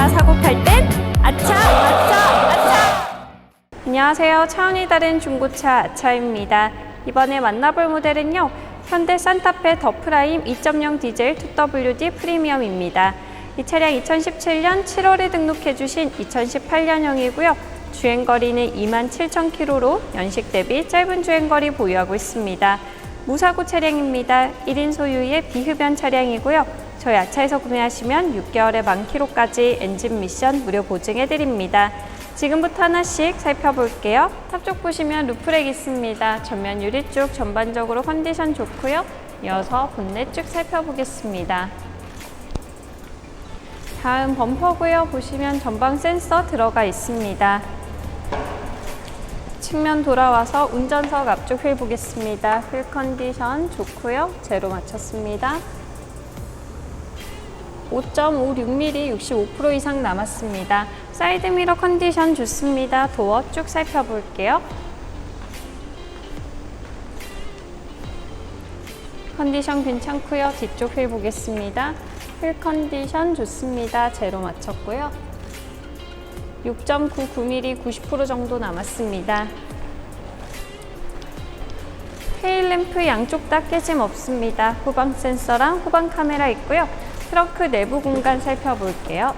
차 사고 팔 땐 아차, 아차, 아차! 안녕하세요. 차원이 다른 중고차 아차입니다. 이번에 만나볼 모델은요. 현대 산타페 더프라임 2.0 디젤 2WD 프리미엄입니다. 이 차량 2017년 7월에 등록해 주신 2018년형이고요. 주행거리는 27,000km로 연식 대비 짧은 주행거리 보유하고 있습니다. 무사고 차량입니다. 1인 소유의 비흡연 차량이고요. 저희 아차에서 구매하시면 6개월의 만키로까지 엔진 미션 무료 보증해드립니다. 지금부터 하나씩 살펴볼게요. 탑쪽 보시면 루프렉 있습니다. 전면 유리 쪽 전반적으로 컨디션 좋고요. 이어서 본넷 쭉 살펴보겠습니다. 다음 범퍼고요. 보시면 전방 센서 들어가 있습니다. 측면 돌아와서 운전석 앞쪽 휠 보겠습니다. 휠 컨디션 좋고요. 제로 맞췄습니다. 5.56mm 65% 이상 남았습니다. 사이드 미러 컨디션 좋습니다. 도어 쭉 살펴볼게요. 컨디션 괜찮고요. 뒤쪽 휠 보겠습니다. 휠 컨디션 좋습니다. 제로 맞췄고요. 6.99mm 90% 정도 남았습니다. 테일램프 양쪽 다 깨짐 없습니다. 후방 센서랑 후방 카메라 있고요. 트렁크 내부 공간 살펴볼게요.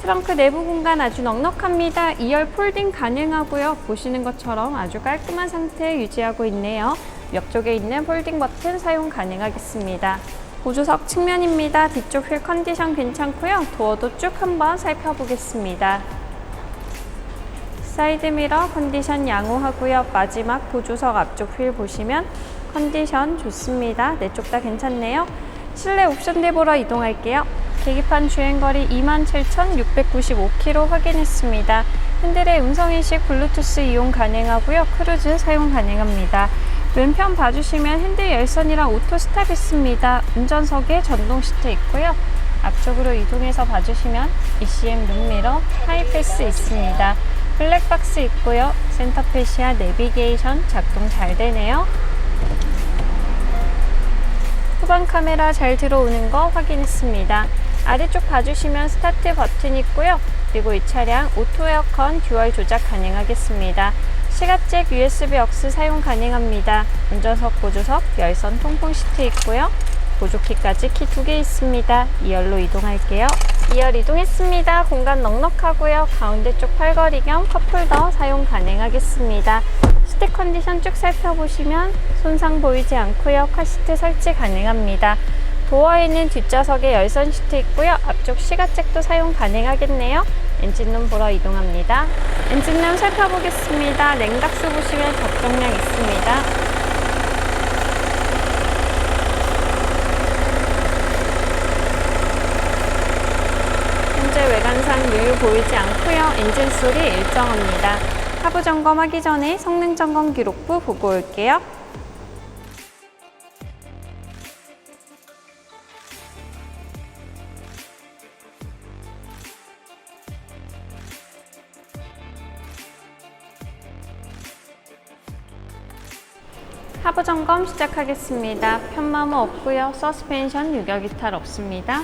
트렁크 내부 공간 아주 넉넉합니다. 2열 폴딩 가능하고요. 보시는 것처럼 아주 깔끔한 상태 유지하고 있네요. 옆 쪽에 있는 폴딩 버튼 사용 가능하겠습니다. 보조석 측면입니다. 뒤쪽 휠 컨디션 괜찮고요. 도어도 쭉 한번 살펴보겠습니다. 사이드 미러 컨디션 양호하고요. 마지막 보조석 앞쪽 휠 보시면 컨디션 좋습니다. 네 쪽 다 괜찮네요. 실내 옵션 대 보러 이동할게요. 계기판 주행거리 27,695km 확인했습니다. 핸들의 음성인식 블루투스 이용 가능하고요. 크루즈 사용 가능합니다. 왼편 봐주시면 핸들 열선이랑 오토 스탑 있습니다. 운전석에 전동 시트 있고요. 앞쪽으로 이동해서 봐주시면 ECM 룸미러, 하이패스 있습니다. 블랙박스 있고요. 센터페시아 내비게이션 작동 잘 되네요. 후방 카메라 잘 들어오는 거 확인했습니다. 아래쪽 봐주시면 스타트 버튼 있고요. 그리고 이 차량 오토 에어컨 듀얼 조작 가능하겠습니다. 시각잭 USB 억스 사용 가능합니다. 운전석 보조석 열선 통풍 시트 있고요. 보조키까지 키 두 개 있습니다. 2열로 이동할게요. 2열 이동했습니다. 공간 넉넉하고요. 가운데 쪽 팔걸이 겸 컵홀더 사용 가능하겠습니다. 시트 컨디션 쭉 살펴보시면 손상 보이지 않고요. 카시트 설치 가능합니다. 도어에 있는 뒷좌석에 열선 시트 있고요. 앞쪽 시가잭도 사용 가능하겠네요. 엔진룸 보러 이동합니다. 엔진룸 살펴보겠습니다. 냉각수 보시면 적정량 있습니다. 현재 외관상 유유 보이지 않고요. 엔진 소리 일정합니다. 하부 점검하기 전에 성능 점검 기록부 보고 올게요. 하부 점검 시작하겠습니다. 편마모 없고요. 서스펜션 유격 이탈 없습니다.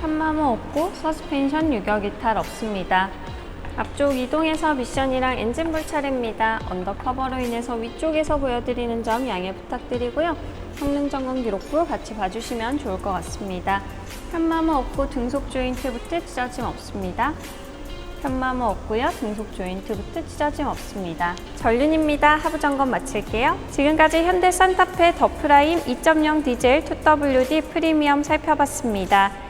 편마모 없고 서스펜션 유격 이탈 없습니다. 앞쪽 이동해서 미션이랑 엔진 불 차례입니다. 언더커버로 인해서 위쪽에서 보여드리는 점 양해 부탁드리고요. 성능 점검 기록부 같이 봐주시면 좋을 것 같습니다. 편마모 없고 등속 조인트 부트 찢어짐 없습니다. 편마모 없고요. 등속 조인트 부트 찢어짐 없습니다. 전륜입니다. 하부 점검 마칠게요. 지금까지 현대 산타페 더 프라임 2.0 디젤 2WD 프리미엄 살펴봤습니다.